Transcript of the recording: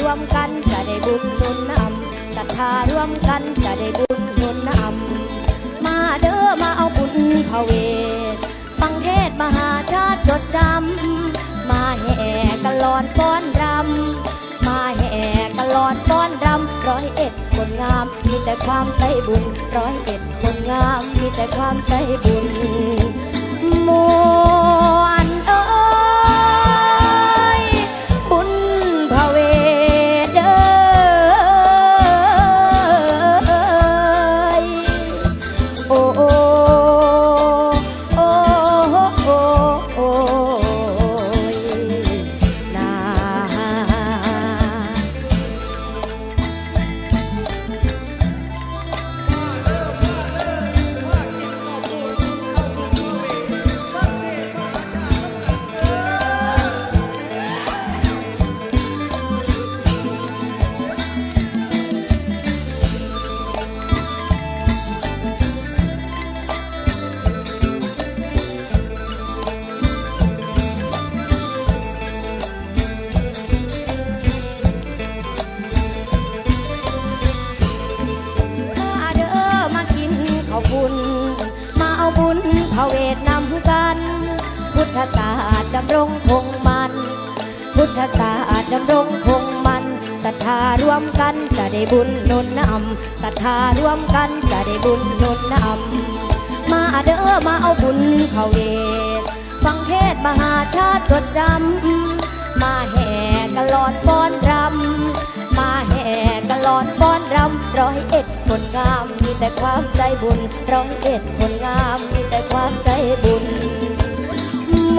ร่วมกันจะได้บุญนุนนำศรัทธาร่วมกันจะได้บุญนุนนำมาเด้อมาเอาบุญพระเวทฟังเทศมหาชาติจดจำมาแห่กันลอนป้อนรำมาแห่กันลอนป้อนรำร้อยเอ็ดคนงาม มีแต่ความใจบุญร้อยเอ็ดคนงาม มีแต่ความใจบุญมู โอ้ บุญ มาเอาบุญพระเวทนำกัน พุทธศาสตร์ดำรงคงมัน พุทธศาสตร์ดำรงคงมันศรัทธารวมกันจะได้บุญนุนนำศรัทธารวมกันจะได้บุญนุนนำมาเด้อมาเอาบุญพระเวทฟังเทศมหาชาติจดจำมาแห่กันลอนฟ้อนรำมาแห่กันลอนฟ้อนรำร้อยเอ็ดคนงาม แต่ความใจบุญร้อยเอ็ดคนงามมีแต่ความใจบุญม